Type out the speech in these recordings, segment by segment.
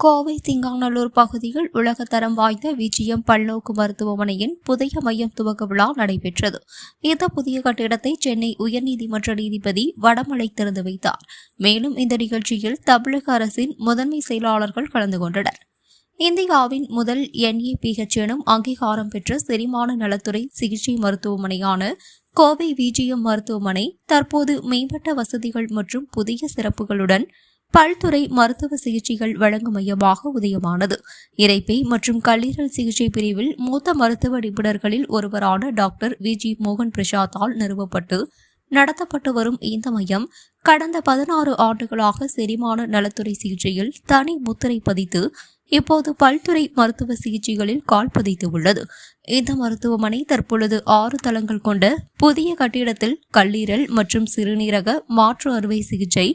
கோவை திங்காநல்லூர் பகுதியில் உலகத்தரம் வாய்ந்த விஜயம் பல்நோக்கு மருத்துவமனையின் புதிய மையம் துவக்க விழா நடைபெற்றது. இந்த புதிய கட்டிடத்தை சென்னை உயர்நீதிமன்ற நீதிபதி வடமலை திறந்து வைத்தார். மேலும் இந்த நிகழ்ச்சியில் தமிழக அரசின் முதன்மை செயலாளர்கள் கலந்து கொண்டனர். இந்தியாவின் முதல் என்ஏபிஹெச் எனும் அங்கீகாரம் பெற்ற செரிமான நலத்துறை சிகிச்சை மருத்துவமனையான கோவை விஜிஎம் மருத்துவமனை தற்போது மேம்பட்ட வசதிகள் மற்றும் புதிய சிறப்புகளுடன் பல்துறை மருத்துவ சிகிச்சைகள் வழங்கும் மையமாக உதயமானது. இறைப்பை மற்றும் கல்லீரல் சிகிச்சை பிரிவில் மூத்த மருத்துவ நிபுணர்களில் ஒருவரான டாக்டர் வி. ஜி. மோகன் பிரசாத்தால் நிறுவப்பட்டு நடத்தப்பட்டு வரும் இந்த மையம் கடந்த பதினாறு ஆண்டுகளாக செரிமான நலத்துறை சிகிச்சையில் தனி முத்திரை பதித்து இப்போது பல்துறை மருத்துவ சிகிச்சைகளில் கால் பதித்து உள்ளது. இந்த மருத்துவமனை தற்பொழுது ஆறு தளங்கள் கொண்ட புதிய கட்டிடத்தில் கல்லீரல் மற்றும் சிறுநீரக மாற்று அறுவை சிகிச்சை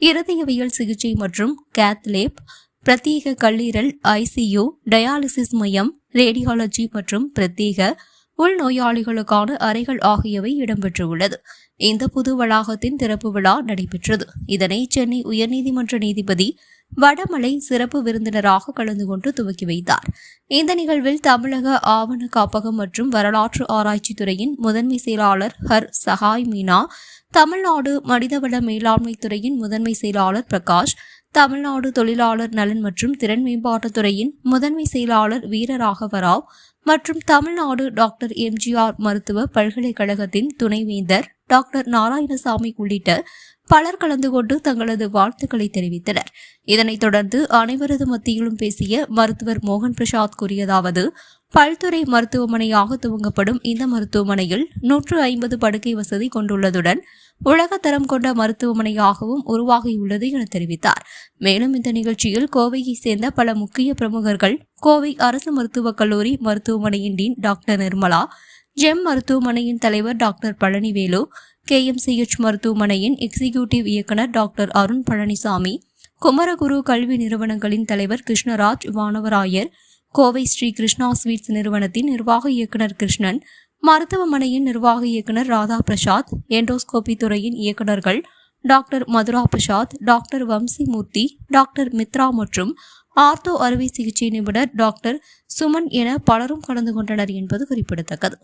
இருதயவியல் சிகிச்சை மற்றும் கேத்லேப் பிரத்யேக கல்லீரல் ஐசியு டயாலிசிஸ் மையம் ரேடியாலஜி மற்றும் பிரத்யேக உள்நோயாளிகளுக்கான அறைகள் ஆகியவை இடம்பெற்றுள்ளது. இந்த புது வளாகத்தின் திறப்பு விழா நடைபெற்றது. இதனை சென்னை உயர்நீதிமன்ற நீதிபதி வடமலை சிறப்பு விருந்தினராக கலந்து கொண்டு துவக்கி வைத்தார். இந்த நிகழ்வில் தமிழக ஆவண காப்பகம் மற்றும் வரலாற்று ஆராய்ச்சி துறையின் முதன்மை செயலாளர் ஹர் சஹாய் மீனா தமிழ்நாடு மனிதவள மேலாண்மை துறையின் முதன்மை செயலாளர் பிரகாஷ் தமிழ்நாடு தொழிலாளர் நலன் மற்றும் திறன் மேம்பாட்டுத் துறையின் முதன்மை செயலாளர் வீரராகவராவ் மற்றும் தமிழ்நாடு டாக்டர் எம்ஜிஆர் மருத்துவ பல்கலைக்கழகத்தின் துணைவேந்தர் டாக்டர் நாராயணசாமி உள்ளிட்ட பலர் கலந்து கொண்டு தங்களது வாழ்த்துக்களை தெரிவித்தனர். இதனைத் தொடர்ந்து அனைவரது மத்தியிலும் பேசிய மருத்துவர் மோகன் பிரசாத் கூறியதாவது பல்துறை மருத்துவமனையாக துவங்கப்படும் இந்த மருத்துவமனையில் நூற்று ஐம்பது படுக்கை வசதி கொண்டுள்ளதுடன் உலகத்தரம் கொண்ட மருத்துவமனையாகவும் உருவாகியுள்ளது என தெரிவித்தார். மேலும் இந்த நிகழ்ச்சியில் கோவையைச் சேர்ந்த பல முக்கிய பிரமுகர்கள் கோவை அரசு மருத்துவக் கல்லூரி மருத்துவமனையின் டீன் டாக்டர் நிர்மலா ஜெம் மருத்துவமனையின் தலைவர் டாக்டர் பழனிவேலு கே எம் மருத்துவமனையின் எக்ஸிகியூட்டிவ் இயக்குநர் டாக்டர் அருண் பழனிசாமி குமரகுரு கல்வி நிறுவனங்களின் தலைவர் கிருஷ்ணராஜ் வானவராயர் கோவை ஸ்ரீ கிருஷ்ணா ஸ்வீட்ஸ் நிறுவனத்தின் நிர்வாக இயக்குநர் கிருஷ்ணன் மருத்துவமனையின் நிர்வாக இயக்குநர் ராதா பிரசாத் எண்டோஸ்கோபி துறையின் இயக்குநர்கள் doctor Madhura Prasad doctor Vamsimurthy doctor Mitra மற்றும் ஆர்த்தோ அறுவை சிகிச்சை நிபுணர் டாக்டர் சுமன் என பலரும் கலந்து கொண்டனர் என்பது குறிப்பிடத்தக்கது.